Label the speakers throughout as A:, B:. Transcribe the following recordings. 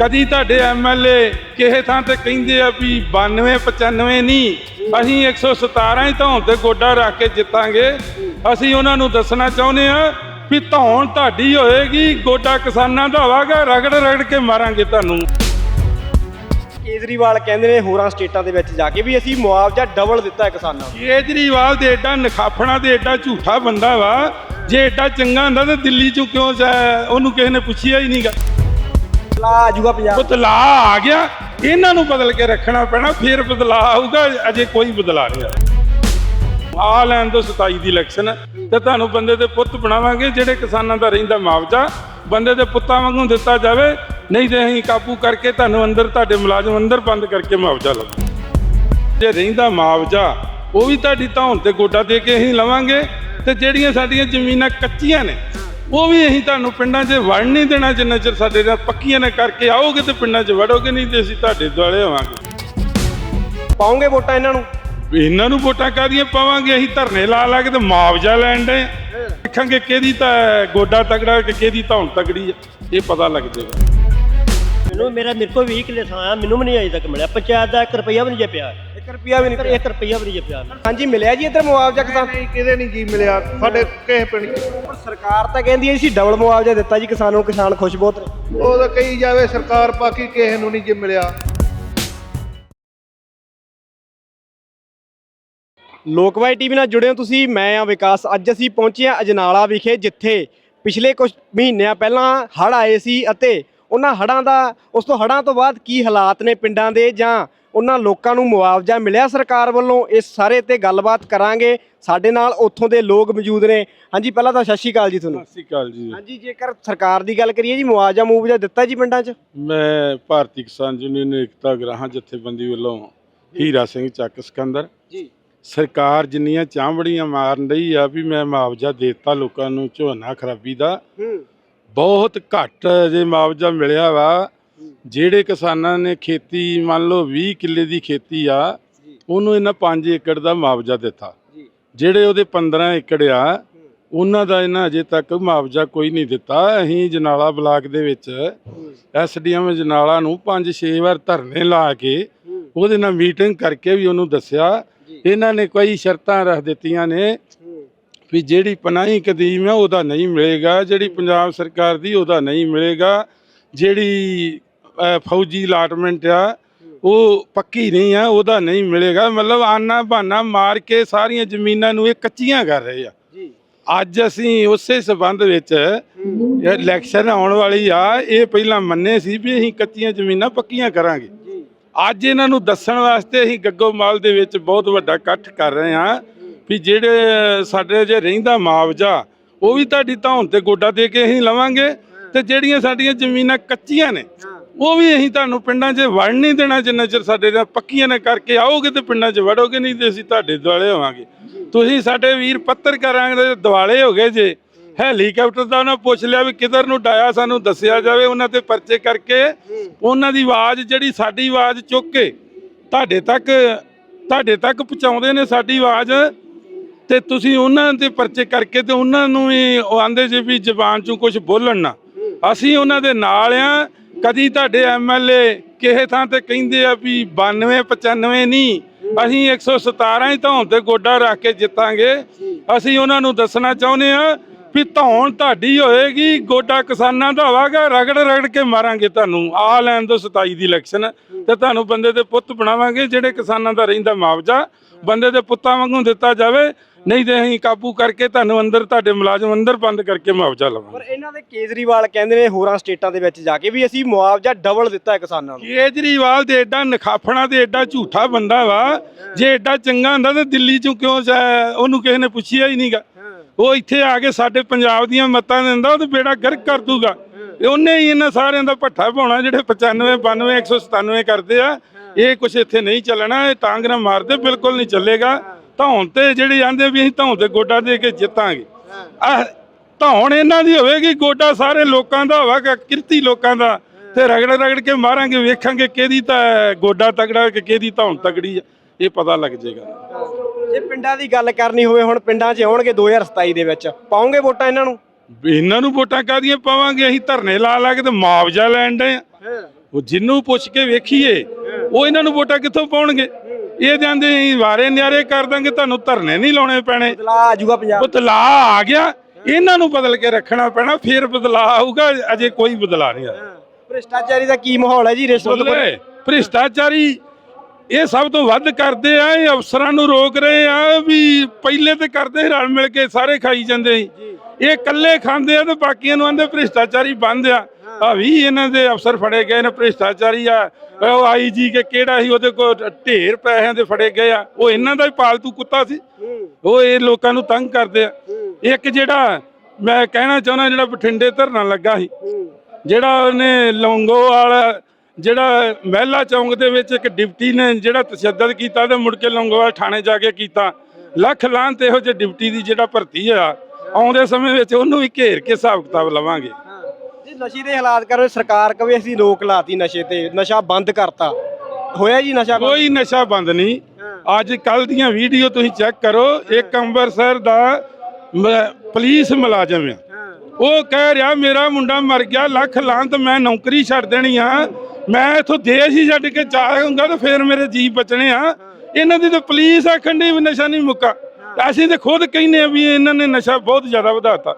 A: ਕਦੀ ਤੁਹਾਡੇ ਐਮਐਲਏ ਕਿਸੇ ਥਾਂ ਤੇ ਕਹਿੰਦੇ ਆ ਵੀ 92 95 ਨਹੀਂ ਅਸੀਂ 117 ਹੀ ਧੌਣ ਤੇ ਗੋਡਾ ਰੱਖ ਕੇ ਜਿੱਤਾਂਗੇ। ਅਸੀਂ ਉਹਨਾਂ ਨੂੰ ਦੱਸਣਾ ਚਾਹੁੰਦੇ ਆ ਵੀ ਧੌਣ ਤੁਹਾਡੀ ਹੋਏਗੀ ਗੋਡਾ ਕਿਸਾਨਾਂ ਦਾ ਹੋਵਾਗਾ ਰਗੜ ਰਗੜ ਕੇ ਮਾਰਾਂਗੇ ਤੁਹਾਨੂੰ।
B: ਕੇਜਰੀਵਾਲ ਕਹਿੰਦੇ ਨੇ ਹੋਰਾਂ ਸਟੇਟਾਂ ਦੇ ਵਿੱਚ ਜਾ ਕੇ ਵੀ ਅਸੀਂ ਮੁਆਵਜ਼ਾ ਡਬਲ ਦਿੱਤਾ ਹੈ ਕਿਸਾਨਾਂ ਨੂੰ।
A: ਕੇਜਰੀਵਾਲ ਦੇ ਏਡਾ ਨਖਾਫਣਾ ਤੇ ਏਡਾ ਝੂਠਾ ਬੰਦਾ ਵਾ ਜੇ ਏਡਾ ਚੰਗਾ ਹੁੰਦਾ ਤਾਂ ਦਿੱਲੀ ਚੋਂ ਕਿਉਂ ਜਾ- ਉਹਨੂੰ ਕਿਸੇ ਨੇ ਪੁੱਛਿਆ ਹੀ ਨਹੀਂਗਾ
B: ਲਾ ਆ ਜਾਊਗਾ ਪੰਜਾਬ।
A: ਬਦਲਾਅ ਆ ਗਿਆ। ਇਹਨਾਂ ਨੂੰ ਬਦਲ ਕੇ ਰੱਖਣਾ ਪੈਣਾ, ਫਿਰ ਬਦਲਾਅ ਆਊਗਾ, ਅਜੇ ਕੋਈ ਬਦਲਾਅ ਨਹੀਂ ਆਇਆ। ਆ ਲੈਣ ਤੋਂ 27 ਦੀ ਇਲੈਕਸ਼ਨ ਤੇ ਤੁਹਾਨੂੰ ਬੰਦੇ ਦੇ ਪੁੱਤ ਬਣਾਵਾਂਗੇ, ਜਿਹੜੇ ਕਿਸਾਨਾਂ ਦਾ ਰਹਿੰਦਾ ਮੁਆਵਜ਼ਾ, ਬੰਦੇ ਦੇ ਪੁੱਤਾਂ ਵਾਂਗੂ ਦਿੱਤਾ ਜਾਵੇ, ਨਹੀਂ ਤੇ ਅਸੀਂ ਕਾਬੂ ਕਰਕੇ ਤੁਹਾਨੂੰ ਅੰਦਰ, ਤੁਹਾਡੇ ਮੁਲਾਜ਼ਮ ਅੰਦਰ ਬੰਦ ਕਰਕੇ ਮੁਆਵਜ਼ਾ ਲਵਾਂਗੇ। ਜੇ ਰਹਿੰਦਾ ਮੁਆਵਜ਼ਾ, ਉਹ ਵੀ ਤੁਹਾਡੀ ਧੌਣ ਤੇ ਗੋਡਾ ਦੇ ਕੇ ਅਸੀਂ ਲਵਾਂਗੇ, ਤੇ ਜਿਹੜੀਆਂ ਸਾਡੀਆਂ ਜ਼ਮੀਨਾਂ ਕੱਚੀਆਂ ਨੇ ਉਹ ਵੀ ਅਸੀਂ ਤੁਹਾਨੂੰ ਪਿੰਡਾਂ 'ਚ ਵੜ ਨਹੀਂ ਦੇਣਾ ਜਿੰਨਾ ਚਿਰ ਸਾਡੇ ਨਾਲ ਪੱਕੀਆਂ ਨੇ ਕਰਕੇ ਆਓਗੇ ਤੇ ਪਿੰਡਾਂ 'ਚ ਵੜੋਗੇ ਨਹੀਂ ਤੇ ਅਸੀਂ ਤੁਹਾਡੇ ਦੁਆਲੇ ਹੋਵਾਂਗੇ।
B: ਪਾਉਂਗੇ ਵੋਟਾਂ ਇਹਨਾਂ ਨੂੰ?
A: ਇਹਨਾਂ ਨੂੰ ਵੋਟਾਂ ਕਾਹਦੀਆਂ ਪਾਵਾਂਗੇ? ਅਸੀਂ ਧਰਨੇ ਲਾ ਲਾ ਕੇ ਤੇ ਮੁਆਵਜ਼ਾ ਲੈਣ ਦੇ ਦੇਖਾਂਗੇ ਕਿਹਦੀ ਤਾਂ ਗੋਡਾ ਤਗੜਾ ਕਿ ਕਿਹਦੀ ਧੌਣ ਤਗੜੀ ਆ ਇਹ ਪਤਾ ਲੱਗ ਜਾਏਗਾ।
C: ਮੈਨੂੰ ਮੇਰਾ ਮੇਰੇ ਕੋਲ 20 ਕਿੱਲੇ ਥਾਂ ਆ ਮੈਨੂੰ ਵੀ ਨਹੀਂ ਅਜੇ ਤੱਕ ਮਿਲਿਆ। ਪੰਚਾਇਤ ਦਾ 1 ਰੁਪਈਆ ਵੀ ਨਹੀਂ ਜੇ ਪਿਆ।
B: 1 ਰੁਪਿਆ ਵੀ ਨਹੀਂ
C: ਪਰ
B: ਪਿਆ।
C: 1 ਰੁਪਈਆ ਵੀ ਨਹੀਂ ਜੇ ਪਿਆ।
B: ਹਾਂਜੀ ਮਿਲਿਆ ਜੀ ਇੱਧਰ ਮੁਆਵਜ਼ਾ ਕਿਸਾਨ?
D: ਨਹੀਂ ਕਿਤੇ ਨਹੀਂ ਜੀ ਮਿਲਿਆ? ਸਾਡੇ ਕਿਸੇ ਪਿੰਡ।
B: ਪਰ ਸਰਕਾਰ ਤਾਂ ਕਹਿੰਦੀ ਹੈ ਅਸੀਂ ਡਬਲ ਮੁਆਵਜ਼ਾ ਦਿੱਤਾ ਜੀ ਕਿਸਾਨਾਂ ਨੂੰ ਕਿਸਾਨ ਖੁਸ਼ ਬਹੁਤ ਨੇ।
D: ਉਹ ਤਾਂ ਕਹੀ ਜਾਵੇ ਸਰਕਾਰ ਬਾਕੀ ਕਿਸੇ ਨੂੰ ਨਹੀਂ ਜੀ ਮਿਲਿਆ।
B: ਲੋਕਵਾਈ ਟੀਵੀ ਨਾਲ ਜੁੜੇ ਹੋ ਤੁਸੀਂ ਮੈਂ ਆ ਵਿਕਾਸ। ਅੱਜ ਅਸੀਂ ਪਹੁੰਚੇ ਹਾਂ ਅਜਨਾਲਾ ਵਿਖੇ ਜਿੱਥੇ ਪਿਛਲੇ ਕੁਝ ਮਹੀਨਿਆਂ ਪਹਿਲਾਂ ਹੜ੍ਹ ਆਏ ਸੀ ਅਤੇ ਉਹਨਾਂ ਹੜ੍ਹਾਂ ਦਾ ਉਸ ਤੋਂ ਹੜ੍ਹਾਂ ਤੋਂ ਬਾਅਦ ਕੀ ਹਾਲਾਤ ਨੇ ਪਿੰਡਾਂ ਦੇ? ਜਾਂ ਉਹਨਾਂ ਲੋਕਾਂ ਨੂੰ ਮੁਆਵਜ਼ਾ ਮਿਲਿਆ ਸਰਕਾਰ ਵੱਲੋਂ? ਇਸ ਸਾਰੇ ਤੇ ਗੱਲਬਾਤ ਕਰਾਂਗੇ। ਸਾਡੇ ਨਾਲ ਉੱਥੋਂ ਦੇ ਲੋਕ ਮੌਜੂਦ ਨੇ। ਹਾਂਜੀ ਪਹਿਲਾਂ ਤਾਂ ਸਤਿ ਸ਼੍ਰੀ ਅਕਾਲ ਜੀ ਤੁਹਾਨੂੰ।
A: ਸਤਿ ਸ਼੍ਰੀ ਅਕਾਲ ਜੀ।
B: ਹਾਂਜੀ ਜੇਕਰ ਸਰਕਾਰ ਦੀ ਗੱਲ ਕਰੀਏ ਜੀ ਮੁਆਵਜ਼ਾ ਮੁਆਵਜ਼ਾ ਦਿੱਤਾ ਜੀ ਪਿੰਡਾਂ 'ਚ?
A: ਮੈਂ ਭਾਰਤੀ ਕਿਸਾਨ ਯੂਨੀਅਨ ਏਕਤਾ ਗ੍ਰਾਹਾਂ ਜਥੇਬੰਦੀ ਵੱਲੋਂ ਹੀਰਾ ਸਿੰਘ ਚੱਕ ਸਿਕੰਦਰ।
B: ਜੀ।
A: ਸਰਕਾਰ ਜਿੰਨੀਆਂ ਚਾਂਬੜੀਆਂ ਮਾਰਨ ਰਹੀ ਆ ਵੀ ਮੈਂ ਮੁਆਵਜ਼ਾ ਦੇਤਾ ਲੋਕਾਂ ਨੂੰ ਝੋਨਾ ਖਰਾਬੀ ਦਾ।
B: ਹੂੰ।
A: ਬਹੁਤ ਘੱਟ ਜੇ ਮੁਆਵਜ਼ਾ ਮਿਲਿਆ ਵਾ ਜਿਹੜੇ ਕਿਸਾਨਾਂ ਨੇ ਖੇਤੀ ਮੰਨ ਲਓ 20 ਕਿੱਲੇ ਦੀ ਖੇਤੀ ਆ ਉਹਨੂੰ ਇਹਨਾਂ 5 ਏਕੜ ਦਾ ਮੁਆਵਜ਼ਾ ਦਿੱਤਾ। ਜਿਹੜੇ ਉਹਦੇ 15 ਏਕੜ ਆ ਉਹਨਾਂ ਦਾ ਇਹਨਾਂ ਅਜੇ ਤੱਕ ਮੁਆਵਜ਼ਾ ਕੋਈ ਨਹੀਂ ਦਿੱਤਾ। ਅਸੀਂ ਜਨਾਲਾ ਬਲਾਕ ਦੇ ਵਿੱਚ ਐਸਡੀਐਮ ਜਨਾਲਾ ਨੂੰ 5-6 ਵਾਰ ਧਰਨੇ ਲਾ ਕੇ ਉਹਦੇ ਨਾਲ ਮੀਟਿੰਗ ਕਰਕੇ ਵੀ ਉਹਨੂੰ ਦੱਸਿਆ। ਇਹਨਾਂ ਨੇ ਕਈ ਸ਼ਰਤਾਂ ਰੱਖ ਦਿੱਤੀਆਂ ਨੇ। ਵੀ ਜਿਹੜੀ ਪਨਾਹੀ ਕਦੀਮ ਹੈ ਉਹਦਾ ਨਹੀਂ ਮਿਲੇਗਾ ਜਿਹੜੀ ਪੰਜਾਬ ਸਰਕਾਰ ਦੀ ਉਹਦਾ ਨਹੀਂ ਮਿਲੇਗਾ ਜਿਹੜੀ ਫੌਜੀ ਅਲਾਟਮੈਂਟ ਆ ਉਹ ਪੱਕੀ ਨਹੀਂ ਆ ਉਹਦਾ ਨਹੀਂ ਮਿਲੇਗਾ। ਮਤਲਬ ਆਨਾ ਬਹਾਨਾ ਮਾਰ ਕੇ ਸਾਰੀਆਂ ਜ਼ਮੀਨਾਂ ਨੂੰ ਇਹ ਕੱਚੀਆਂ ਕਰ ਰਹੇ ਆ। ਅੱਜ ਅਸੀਂ ਉਸੇ ਸਬੰਧ ਵਿੱਚ ਇਲੈਕਸ਼ਨ ਆਉਣ ਵਾਲੀ ਆ ਇਹ ਪਹਿਲਾਂ ਮੰਨੇ ਸੀ ਵੀ ਅਸੀਂ ਕੱਚੀਆਂ ਜ਼ਮੀਨਾਂ ਪੱਕੀਆਂ ਕਰਾਂਗੇ। ਅੱਜ ਇਹਨਾਂ ਨੂੰ ਦੱਸਣ ਵਾਸਤੇ ਅਸੀਂ ਗੱਗੋਮਾਲ ਦੇ ਵਿੱਚ ਬਹੁਤ ਵੱਡਾ ਇਕੱਠ ਕਰ ਰਹੇ ਹਾਂ। ਵੀ ਜਿਹੜੇ ਸਾਡੇ ਜੇ ਰਹਿੰਦਾ ਮੁਆਵਜ਼ਾ, ਉਹ ਵੀ ਤੁਹਾਡੀ ਧੌਣ ਤੇ ਗੋਡਾ ਦੇ ਕੇ ਅਸੀਂ ਲਵਾਂਗੇ ਤੇ ਜਿਹੜੀਆਂ ਸਾਡੀਆਂ ਜ਼ਮੀਨਾਂ ਕੱਚੀਆਂ ਨੇ, ਉਹ ਵੀ ਅਸੀਂ ਤੁਹਾਨੂੰ ਪਿੰਡਾਂ 'ਚ ਵੜ ਨਹੀਂ ਦੇਣਾ, ਜਿੰਨਾ ਚਿਰ ਸਾਡੇ ਨਾਲ ਪੱਕੀਆਂ ਨਾ ਕਰਕੇ ਆਓਗੇ ਤੇ ਪਿੰਡਾਂ 'ਚ ਵੜੋਗੇ ਨਹੀਂ ਤੇ ਅਸੀਂ ਤੁਹਾਡੇ ਦੁਆਲੇ ਹੋਵਾਂਗੇ। ਤੁਸੀਂ ਸਾਡੇ ਵੀਰ ਪੱਤਰਕਾਰਾਂ ਦੇ ਦੁਆਲੇ ਹੋ ਗਏ ਜੇ, ਹੈਲੀਕਾਪਟਰ ਦਾ ਉਹਨਾਂ ਪੁੱਛ ਲਿਆ ਵੀ ਕਿੱਧਰ ਨੂੰ ਡਾਇਆ ਸਾਨੂੰ ਦੱਸਿਆ ਜਾਵੇ, ਉਹਨਾਂ ਤੇ ਪਰਚੇ ਕਰਕੇ, ਉਹਨਾਂ ਦੀ ਆਵਾਜ਼ ਜਿਹੜੀ ਸਾਡੀ ਆਵਾਜ਼ ਚੁੱਕ ਕੇ, ਤੁਹਾਡੇ ਤੱਕ ਤੁਹਾਡੇ ਤੱਕ ਪਹੁੰਚਾਉਂਦੇ ਨੇ ਸਾਡੀ ਆਵਾਜ਼। ਤੇ ਤੁਸੀਂ ਉਹਨਾਂ ਦੇ ਪਰਚੇ ਕਰਕੇ ਤੇ ਉਹਨਾਂ ਨੂੰ ਵੀ ਉਹ ਆਂਦੇ ਜੇ ਵੀ ਜ਼ਬਾਨ ਚੋਂ ਕੁਝ ਬੋਲਣ ਨਾ। ਅਸੀਂ ਉਹਨਾਂ ਦੇ ਨਾਲ ਆ, ਕਦੀ ਤੁਹਾਡੇ ਐਮਐਲਏ ਕਿਸੇ ਥਾਂ ਤੇ ਕਹਿੰਦੇ ਆ ਵੀ 92 95 ਨਹੀਂ, ਅਸੀਂ 117 ਹੀ ਧੌਣ ਤੇ ਗੋਡਾ ਰੱਖ ਕੇ ਜਿੱਤਾਂਗੇ। ਅਸੀਂ ਉਹਨਾਂ ਨੂੰ ਦੱਸਣਾ ਚਾਹੁੰਦੇ ਆ ਵੀ ਧੌਣ ਤੁਹਾਡੀ ਹੋਏਗੀ, ਗੋਡਾ ਕਿਸਾਨਾਂ ਦਾ ਹੋਵਾਗਾ, ਰਗੜ ਰਗੜ ਕੇ ਮਾਰਾਂਗੇ ਤੁਹਾਨੂੰ। ਆ ਲੈਣ ਤੋਂ 27 ਦੀ ਇਲੈਕਸ਼ਨ ਤੇ ਤੁਹਾਨੂੰ ਬੰਦੇ ਦੇ ਪੁੱਤ ਬਣਾਵਾਂਗੇ ਜਿਹੜੇ ਕਿਸਾਨਾਂ ਦਾ ਰਹਿੰਦਾ ਮੁਆਵਜ਼ਾ। ਬੰਦੇ ਦੇ ਪੁੱਤਾਂ ਵਾਂਗੂ ਦਿੱਤਾ ਜਾਵੇ ਨਹੀਂ ਤੇ ਅਸੀਂ ਕਾਬੂ ਕਰਕੇ ਤੁਹਾਨੂੰ ਅੰਦਰ ਤੁਹਾਡੇ ਮੁਲਾਜ਼ਮ ਅੰਦਰ ਬੰਦ ਕਰਕੇ ਮੁਆਵਜ਼ਾ ਲਵਾਂਗੇ।
B: ਪਰ ਇਹਨਾਂ ਦੇ ਕੇਜਰੀਵਾਲ ਕਹਿੰਦੇ ਨੇ ਹੋਰਾਂ ਸਟੇਟਾਂ ਦੇ ਵਿੱਚ ਜਾ ਕੇ ਵੀ ਅਸੀਂ ਮੁਆਵਜ਼ਾ ਡਬਲ ਦਿੱਤਾ ਹੈ ਕਿਸਾਨਾਂ ਨੂੰ।
A: ਕੇਜਰੀਵਾਲ ਦੇ ਏਡਾ ਨਖਾਫਣਾ ਤੇ ਏਡਾ ਝੂਠਾ ਬੰਦਾ ਵਾ ਜੇ ਏਡਾ ਚੰਗਾ ਹੁੰਦਾ ਤਾਂ ਦਿੱਲੀ ਚੋਂ ਕਿਉਂ ਜਾ- ਉਹਨੂੰ ਕਿਸੇ ਨੇ ਪੁੱਛਿਆ ਹੀ ਨਹੀਂਗਾ। ਉਹ ਇੱਥੇ ਆ ਕੇ ਸਾਡੇ ਪੰਜਾਬ ਦੀਆਂ ਮਤਾਂ ਦਿੰਦਾ ਉਹ ਤੇ ਬੇੜਾ ਗਰਕ ਕਰ ਦੂਗਾ। ਤੇ ਉਹਨੇ ਹੀ ਇਹਨਾਂ ਸਾਰਿਆਂ ਦਾ ਭੱਠਾ ਪਾਉਣਾ ਜਿਹੜੇ 95 92 197 ਕਰਦੇ ਆ ਇਹ ਕੁਛ ਇੱਥੇ ਨਹੀਂ ਚੱਲਣਾ ਇਹ ਟਾਂਗਰਾ ਮਾਰਦੇ ਬਿਲਕੁਲ ਨਹੀਂ ਚੱਲੇਗਾ। ਧੌਣ ਤੇ ਜਿਹੜੀ ਆਂਦੇ ਵੀ ਅਸੀਂ ਧੌਣ ਤੇ ਗੋਡਾ ਦੇ ਕੇ ਜਿੱਤਾਂਗੇ। ਆਹ ਧੌਣ ਇਹਨਾਂ ਦੀ ਹੋਵੇਗੀ ਗੋਡਾ ਸਾਰੇ ਲੋਕਾਂ ਦਾ ਹੋਵੇਗਾ ਕਿਰਤੀ ਲੋਕਾਂ ਦਾ। ਤੇ ਰਗੜ ਰਗੜ ਕੇ ਮਾਰਾਂਗੇ ਵੇਖਾਂਗੇ ਕਿਹਦੀ ਤਾਂ ਗੋਡਾ ਤਗੜਾ ਕਿ ਕਿਹਦੀ ਧੌਣ ਤਗੜੀ ਆ। ਇਹ ਪਤਾ ਲੱਗ ਜਾਏਗਾ।
B: ਜੇ ਪਿੰਡਾਂ ਦੀ ਗੱਲ ਕਰਨੀ ਹੋਵੇ ਹੁਣ ਪਿੰਡਾਂ 'ਚ ਆਉਣਗੇ 2027 ਦੇ ਵਿੱਚ। ਪਾਉਂਗੇ ਵੋਟਾਂ ਇਹਨਾਂ ਨੂੰ?
A: ਇਹਨਾਂ ਨੂੰ ਵੋਟਾਂ ਕਾਦੀਆਂ ਪਾਵਾਂਗੇ? ਅਸੀਂ ਧਰਨੇ ਲਾ ਲਾ ਕੇ ਤੇ ਮੁਆਵਜ਼ਾ ਲੈਣ ਦੇ ਉਹ ਜਿੰਨੂੰ ਪੁੱਛ ਕੇ ਵੇਖੀਏ ਉਹ ਇਹਨਾਂ ਨੂੰ ਵੋਟਾਂ ਕਿੱਥੋਂ ਪਾਉਣਗੇ? ਇਹ ਜਾਂਦੇ ਵਾਰੇ ਨਿਆਰੇ ਕਰ ਦਾਂਗੇ ਤੁਹਾਨੂੰ ਧਰਨੇ ਨਹੀਂ ਲਾਉਣੇ ਪੈਣੇ।
B: ਬਦਲਾਅ ਆ ਜਾਊਗਾ ਪੰਜਾਬ।
A: ਬਦਲਾਅ ਆ ਗਿਆ। ਇਹਨਾਂ ਨੂੰ ਬਦਲ ਕੇ ਰੱਖਣਾ ਪੈਣਾ ਫਿਰ ਬਦਲਾਅ ਆਊਗਾ ਅਜੇ ਕੋਈ ਬਦਲਾਅ ਨਹੀਂ ਆਇਆ।
B: ਭ੍ਰਿਸ਼ਟਾਚਾਰੀ ਦਾ ਕੀ ਮਾਹੌਲ ਹੈ ਜੀ ਰਿਸ਼ਵਤ
A: ਬਦਲੇ ਭ੍ਰਿਸ਼ਟਾਚਾਰੀ ਇਹ ਸਭ ਤੋਂ ਵੱਧ ਕਰਦੇ ਆ ਇਹ ਅਫਸਰਾਂ ਨੂੰ ਰੋਕ ਰਹੇ ਆ ਵੀ ਪਹਿਲੇ ਤੇ ਕਰਦੇ ਰਲ ਮਿਲ ਕੇ ਸਾਰੇ ਖਾਈ ਜਾਂਦੇ ਸੀ। ਇਹ ਇਕੱਲੇ ਖਾਂਦੇ ਆ ਤੇ ਬਾਕੀਆਂ ਨੂੰ ਆਂਦੇ ਭ੍ਰਿਸ਼ਟਾਚਾਰੀ ਬੰਦ ਆ। ਆ ਵੀ ਇਹਨਾਂ ਦੇ ਅਫਸਰ ਫੜੇ ਗਏ ਨੇ, ਭ੍ਰਿਸ਼ਟਾਚਾਰੀ ਆ। ਉਹ ਆਈਜੀ ਕੇ ਕਿਹੜਾ ਸੀ, ਉਹਦੇ ਕੋਲ ਢੇਰ ਪੈਸਿਆਂ ਦੇ ਫੜੇ ਗਏ ਆ। ਉਹ ਇਹਨਾਂ ਦਾ ਹੀ ਪਾਲਤੂ ਕੁੱਤਾ ਸੀ। ਉਹ ਇਹ ਲੋਕਾਂ ਨੂੰ ਤੰਗ ਕਰਦੇ ਆ। ਇੱਕ ਜਿਹੜਾ ਮੈਂ ਕਹਿਣਾ ਚਾਹੁੰਦਾ, ਜਿਹੜਾ ਬਠਿੰਡੇ ਧਰਨਾ ਲੱਗਾ ਸੀ, ਜਿਹੜਾ ਉਹਨੇ ਲੌਂਗੋਵਾਲ, ਜਿਹੜਾ ਮਹਿਲਾ ਚੌਂਕ ਦੇ ਵਿੱਚ ਇੱਕ ਡਿਪਟੀ ਨੇ ਜਿਹੜਾ ਤਸ਼ੱਦਦ ਕੀਤਾ ਤੇ ਮੁੜ ਕੇ ਲੌਂਗੋਵਾਲ ਥਾਣੇ ਜਾ ਕੇ ਕੀਤਾ। ਲੱਖ ਲਾਂਤ ਇਹੋ ਜਿਹੇ ਡਿਪਟੀ ਦੀ ਜਿਹੜਾ ਭਰਤੀ ਆ, ਆਉਂਦੇ ਸਮੇਂ ਵਿੱਚ ਉਹਨੂੰ ਵੀ ਘੇਰ ਕੇ ਹਿਸਾਬ ਕਿਤਾਬ ਲਵਾਂਗੇ।
B: ਜੀ ਨਸ਼ੇ ਦੇ ਹਾਲਾਤ ਕਰ ਸਰਕਾਰ ਕਵੇ ਅਸੀਂ ਰੋਕ ਲਾਤੀ ਨਸ਼ੇ ਤੇ ਨਸ਼ਾ ਬੰਦ ਕਰਤਾ। ਹੋਇਆ ਜੀ ਨਸ਼ਾ ਬੰਦ?
A: ਕੋਈ ਨਸ਼ਾ ਬੰਦ ਨਹੀਂ। ਅੱਜ ਕੱਲ ਦੀਆਂ ਵੀਡੀਓ ਤੁਸੀਂ ਚੈੱਕ ਕਰੋ ਇੱਕ ਅੰਮ੍ਰਿਤਸਰ ਦਾ ਮ- ਪੁਲਿਸ ਮੁਲਾਜ਼ਮ ਆ। ਉਹ ਕਹਿ ਰਿਹਾ ਮੇਰਾ ਮੁੰਡਾ ਮਰ ਗਿਆ ਲੱਖ ਲਾਂਤ ਮੈਂ ਨੌਕਰੀ ਛੱਡ ਦੇਣੀ ਆ। ਮੈਂ ਇਥੋਂ ਦੇਸ਼ ਹੀ ਛੱਡ ਕੇ ਜਾਊਂਗਾ ਤਾਂ ਫਿਰ ਮੇਰੇ ਜੀ ਬਚਣੇ ਆ। ਇਹਨਾਂ ਦੀ ਤਾਂ ਪੁਲਿਸ ਆਖਣ ਦੀ ਵੀ ਨਸ਼ਾ ਨਹੀਂ ਮੁੱਕਾ। ਤੇ ਅਸੀਂ ਤੇ ਖੁਦ ਕਹਿੰਦੇ ਆ ਵੀ ਇਹਨਾਂ ਨੇ ਨਸ਼ਾ ਬਹੁਤ ਜ਼ਿਆਦਾ ਵਧਾਤਾ।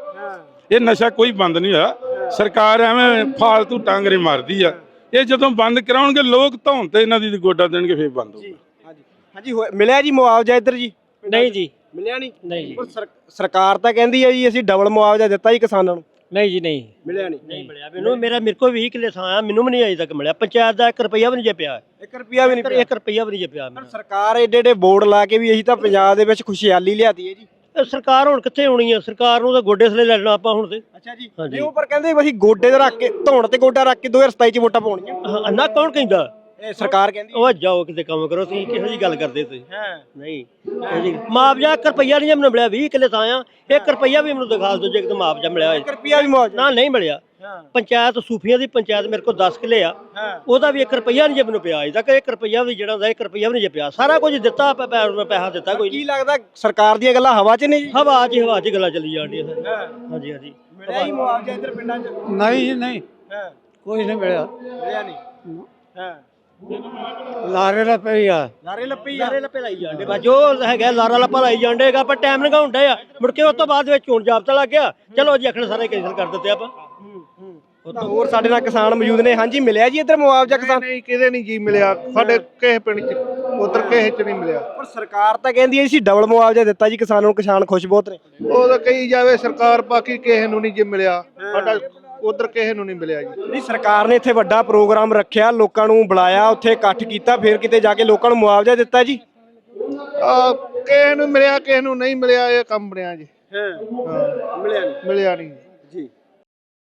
A: ਇਹ ਨਸ਼ਾ ਕੋਈ ਬੰਦ ਨਹੀਂ ਹੋਇਆ। ਸਰਕਾਰ ਐਵੇਂ ਫਾਲਤੂ ਟਾਂਗਰੇ ਮਾਰਦੀ ਆ। ਇਹ ਜਦੋਂ ਬੰਦ ਕਰਾਉਣਗੇ ਲੋਕ ਧੌਣ ਤੇ ਇਹਨਾਂ ਦੀ ਗੋਡਾ ਦੇਣਗੇ ਫੇਰ ਬੰਦ ਹੋਊਗਾ।
B: ਹਾਂਜੀ। ਹਾਂਜੀ ਹੋਇਆ- ਮਿਲਿਆ ਜੀ ਮੁਆਵਜ਼ਾ ਇੱਧਰ ਜੀ?
C: ਨਹੀਂ ਜੀ।
B: ਮਿਲਿਆ ਨਹੀਂ?
C: ਨਹੀਂ ਜੀ।
B: ਪਰ ਸਰ- ਸਰਕਾਰ ਤਾਂ ਕਹਿੰਦੀ ਹੈ ਜੀ ਅਸੀਂ ਡਬਲ ਮੁਆਵਜ਼ਾ ਦਿੱਤਾ ਜੀ ਕਿਸਾਨਾਂ ਨੂੰ।
C: ਨਹੀਂ ਜੀ ਨਹੀਂ।
B: ਮਿਲਿਆ ਨਹੀਂ।
C: ਨਹੀਂ ਮਿਲਿਆ। ਮੈਨੂੰ ਮੇਰਾ ਮੇਰੇ ਕੋਲ 20 ਕਿੱਲੇ ਥਾਂ ਆ ਮੈਨੂੰ ਵੀ ਨਹੀਂ ਅਜੇ ਤੱਕ ਮਿਲਿਆ। ਪੰਚਾਇਤ ਦਾ 1 ਰੁਪਈਆ ਵੀ ਨਹੀਂ ਜੇ ਪਿਆ।
B: 1 ਰੁਪਿਆ ਵੀ ਨਹੀਂ ਪਿਆ।
C: 1 ਰੁਪਈਆ ਵੀ ਨਹੀਂ ਜੇ ਪਿਆ
B: ਪਰ। ਸਰਕਾਰ ਏਡੇ ਏਡੇ ਬੋਰਡ ਲਾ ਕੇ ਵੀ ਅਸੀਂ ਤਾਂ ਪੰਜਾਬ ਦੇ ਵਿੱਚ ਖੁਸ਼ਹਾਲੀ ਲਿਆਤੀ ਹੈ ਜੀ।
C: ਇਹ ਸਰਕਾਰ ਹੁਣ ਕਿੱਥੇ ਆਉਣੀ ਆ? ਸਰਕਾਰ ਨੂੰ ਤਾਂ ਗੋਡੇ ਥਲੇ ਲੈਣਾ ਆਪਾਂ ਹੁਣ ਤੇ।
B: ਅੱਛਾ ਜੀ।
C: ਹਾਂਜੀ।
B: ਨਹੀਂ ਉਹ ਪਰ ਕਹਿੰਦੇ ਵੀ ਅਸੀਂ ਗੋਡੇ ਤੇ ਰੱਖ ਕੇ ਧੌਣ ਤੇ ਗੋਡਾ ਰੱਖ ਕੇ 2027 ਚ ਵੋਟਾਂ ਪਾਉਣੀਆਂ।
C: ਹਾਂ, ਨਾ ਕੌਣ ਕਹਿੰਦਾ?
B: ਇਹ ਸਰਕਾਰ ਕਹਿੰਦੀ
C: ਉਹ ਜਾਓ ਕਿਤੇ ਕੰਮ ਕਰੋ ਤੁਸੀਂ ਕਿਹੋ ਜੀ ਗੱਲ ਕਰਦੇ ਤੁਸੀਂ?
B: ਹਾਂ।
C: ਨਹੀਂ ਇਹੋ ਜਿਹੀ- ਮੁਆਵਜ਼ਾ 1 ਰੁਪਈਆ ਨਹੀਂ ਮੈਨੂੰ ਮਿਲਿਆ 20 ਕਿੱਲੇ ਥਾਂ ਆ 1 ਰੁਪਈਆ ਵੀ ਮੈਨੂੰ ਦਿਖਾ ਦਿਓ ਜੇ ਕਿਤੇ ਮੁਆਵਜ਼ਾ ਮਿਲਿਆ ਹੋਏ।
B: 1 ਰੁਪਿਆ ਵੀ ਮੁਆਵਜ਼ਾ।
C: ਨਾ ਨਹੀਂ ਮਿਲਿਆ।
B: ਹਾਂ
C: ਪੰਚਾਇਤ ਸੂਫੀਆਂ ਦੀ ਪੰਚਾਇਤ ਮੇਰੇ ਕੋਲ 10 ਕਿੱਲੇ ਆ।
B: ਹਾਂ।
C: ਉਹਦਾ ਵੀ 1 ਰੁਪਈਆ ਨਹੀਂ ਜੇ ਮੈਨੂੰ ਪਿਆ ਅਜੇ ਤੱਕ 1 ਰੁਪਈਆ ਵੀ ਜਿਹੜਾ ਹੁੰਦਾ 1 ਰੁਪਈਆ ਵੀ ਨਹੀਂ ਜੇ ਪਿਆ। ਸਾਰਾ ਕੁਝ ਦਿੱਤਾ ਪੈ- ਪੈ- ਪੈਸਾ ਦਿੱਤਾ ਕੋਈ
B: ਕੀ ਲੱਗਦਾ ਸਰਕਾਰ ਦੀਆਂ ਗੱਲਾਂ ਹਵਾ 'ਚ ਨੇ ਜੀ?
C: ਹਵਾ 'ਚ ਹਵਾ 'ਚ ਗੱਲਾਂ ਚੱਲੀ ਜਾਂਦੀਆਂ ਸਰ
B: ਹਾਂ।
C: ਹਾਂਜੀ ਹਾਂਜੀ।
B: ਮਿਲਿਆ ਜੀ ਮੁਆਵਜ਼ਾ ਇੱਧਰ ਪਿੰਡਾਂ 'ਚ?
E: ਨਹੀਂ ਜੀ ਨਹੀਂ।
B: ਹਾਂ।
E: ਕੋਈ ਨਹੀਂ ਮਿਲਿਆ।
B: ਮਿਲਿਆ ਨਹੀਂ? ਹਾਂ।
E: ਲਾਰੇ ਦਾ ਪਈਆ
B: ਨਾਰੇ ਲੱਪੀ
C: ਲਾਰੇ ਲੱਪੇ ਲਾਈ ਜਾਂਦੇ ਬਸ ਜੋ ਹੈਗਾ ਲਾਰਾ ਲੱਪਾ ਲਾਈ ਜਾਂਦੇਗਾ ਪਰ ਟਾਈਮ ਲਗਾਉਂਦਾ ਆ। ਮੁੜ ਕੇ ਉਸ ਤੋਂ ਬਾਅਦ ਵਿੱਚ ਚੋਣ ਜਾਬਤਾ ਲੱਗ ਗਿਆ। ਚਲੋ ਜੀ ਅਖਣ ਸਾਰੇ ਕੈਂਸਲ ਕਰ ਦਿੱਤੇ ਆਪਾਂ।
B: ਹੋਰ ਸਾਡੇ ਨਾਲ ਕਿਸਾਨ ਮੌਜੂਦ ਨੇ। ਹਾਂਜੀ ਮਿਲਿਆ ਜੀ ਇੱਧਰ ਮੁਆਵਜ਼ਾ ਕਿਸਾਨ?
D: ਨਹੀਂ ਕਿਤੇ ਨਹੀਂ ਜੀ ਮਿਲਿਆ? ਸਾਡੇ ਕਿਸੇ ਪਿੰਡ ਚ ਉਧਰ ਕਿਸੇ ਚ ਨਹੀਂ ਮਿਲਿਆ।
B: ਪਰ ਸਰਕਾਰ ਤਾਂ ਕਹਿੰਦੀ ਹੈ ਸੀ ਡਬਲ ਮੁਆਵਜ਼ਾ ਦਿੱਤਾ ਜੀ ਕਿਸਾਨਾਂ ਨੂੰ ਕਿਸਾਨ ਖੁਸ਼ ਬਹੁਤ ਨੇ।
D: ਉਹ ਤਾਂ ਕਹੀ ਜਾਵੇ ਸਰਕਾਰ ਬਾਕੀ ਕਿਸੇ ਨੂੰ ਨਹੀਂ ਜੀ ਮਿਲਿਆ। ਸਾਡਾ ਉਧਰ ਕਿਸੇ ਨੂੰ ਨਹੀਂ ਮਿਲਿਆ ਜੀ।
B: ਨਹੀਂ ਸਰਕਾਰ ਨੇ ਇੱਥੇ ਵੱਡਾ ਪ੍ਰੋਗਰਾਮ ਰੱਖਿਆ ਲੋਕਾਂ ਨੂੰ ਬੁਲਾਇਆ ਉੱਥੇ ਇਕੱਠ ਕੀਤਾ ਫਿਰ ਕਿਤੇ ਜਾ ਕੇ ਲੋਕਾਂ ਨੂੰ ਮੁਆਵਜ਼ਾ ਦਿੱਤਾ ਜੀ?
D: ਆ ਕਿਸੇ ਨੂੰ ਮਿਲਿਆ ਕਿਸੇ ਨੂੰ ਨਹੀਂ ਮਿਲਿਆ ਇਹ ਕੰਮ ਬਣਿਆ ਜੀ।
B: ਹਾਂ। ਮਿਲਿਆ ਨਹੀਂ
D: ਮਿਲਿਆ ਨਹੀਂ